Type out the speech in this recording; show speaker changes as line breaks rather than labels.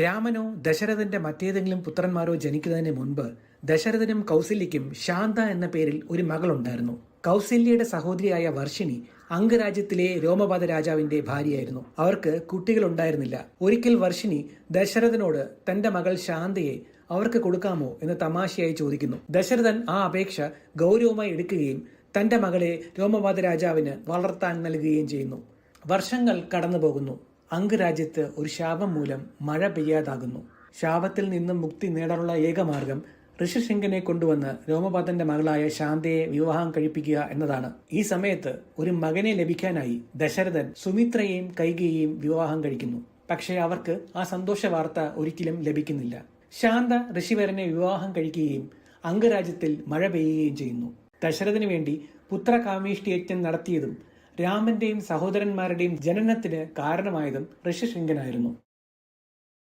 രാമനോ ദശരഥന്റെ മറ്റേതെങ്കിലും പുത്രന്മാരോ ജനിക്കുന്നതിന് മുൻപ് ദശരഥനും കൗസല്യയ്ക്കും ശാന്ത എന്ന പേരിൽ ഒരു മകളുണ്ടായിരുന്നു. കൗസല്യയുടെ സഹോദരിയായ വർഷിണി അംഗരാജ്യത്തിലെ രോമപാത രാജാവിന്റെ ഭാര്യയായിരുന്നു. അവർക്ക് കുട്ടികൾ ഉണ്ടായിരുന്നില്ല ഒരിക്കൽ വർഷിണി ദശരഥനോട് തന്റെ മകൾ ശാന്തയെ അവർക്ക് കൊടുക്കാമോ എന്ന് തമാശയായി ചോദിക്കുന്നു. ദശരഥൻ ആ അപേക്ഷ ഗൗരവമായി എടുക്കുകയും തന്റെ മകളെ രോമപാത രാജാവിന് വളർത്താൻ നൽകുകയും ചെയ്യുന്നു. വർഷങ്ങൾ കടന്നു പോകുന്നു അംഗരാജ്യത്ത് ഒരു ശാപം മൂലം മഴ പെയ്യാതാകുന്നു. ശാപത്തിൽ നിന്നും മുക്തി നേടാനുള്ള ഏകമാർഗം ഋഷിശങ്കനെ കൊണ്ടുവന്ന് രോമപാതന്റെ മകളായ ശാന്തയെ വിവാഹം കഴിപ്പിക്കുക എന്നതാണ്. ഈ സമയത്ത് ഒരു മകനെ ലഭിക്കാനായി ദശരഥൻ സുമിത്രയെയും കൈകയെയും വിവാഹം കഴിക്കുന്നു. പക്ഷേ അവർക്ക് ആ സന്തോഷ വാർത്ത ഒരിക്കലും ലഭിക്കുന്നില്ല. ശാന്ത ഋഷിവരനെ വിവാഹം കഴിക്കുകയും അംഗരാജ്യത്തിൽ മഴ പെയ്യുകയും ചെയ്യുന്നു. ദശരഥന് വേണ്ടി പുത്രകാമേഷ്ടിയജ്ഞം നടത്തിയതും രാമന്റെയും സഹോദരന്മാരുടെയും ജനനത്തിന് കാരണമായതും ഋഷിശൃംഖനായിരുന്നു